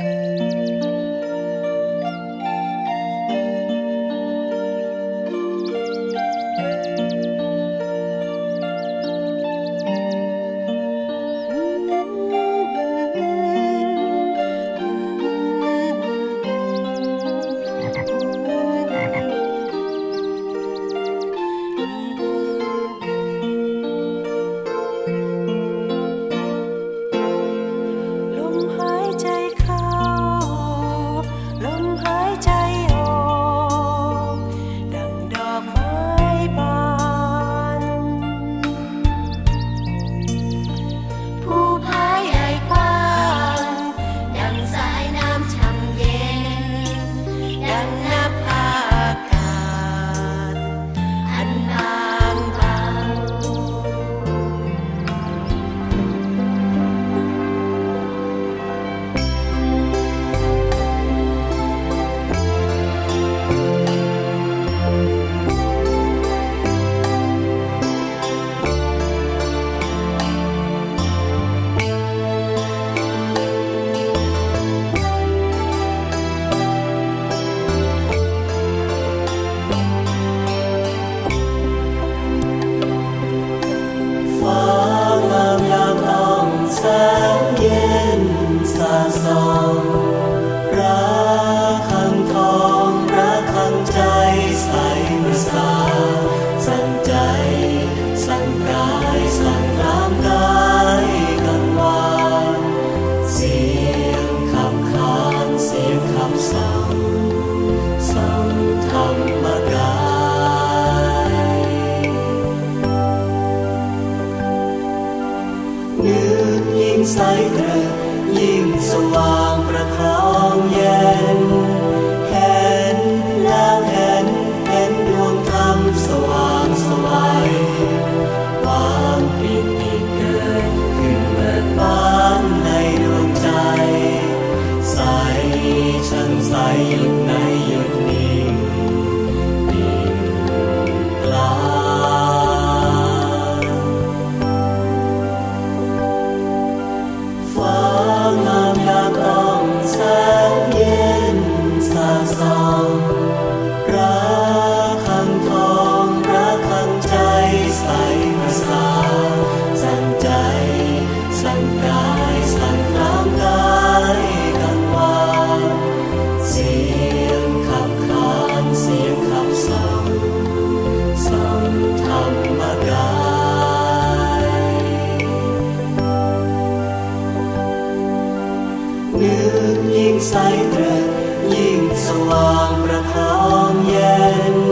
Mm-hmm. งใสเกอยิ่งสว่างประทองเย็น ยืนยิ่งใสตรึกยิ่งสว่างประทองเย็น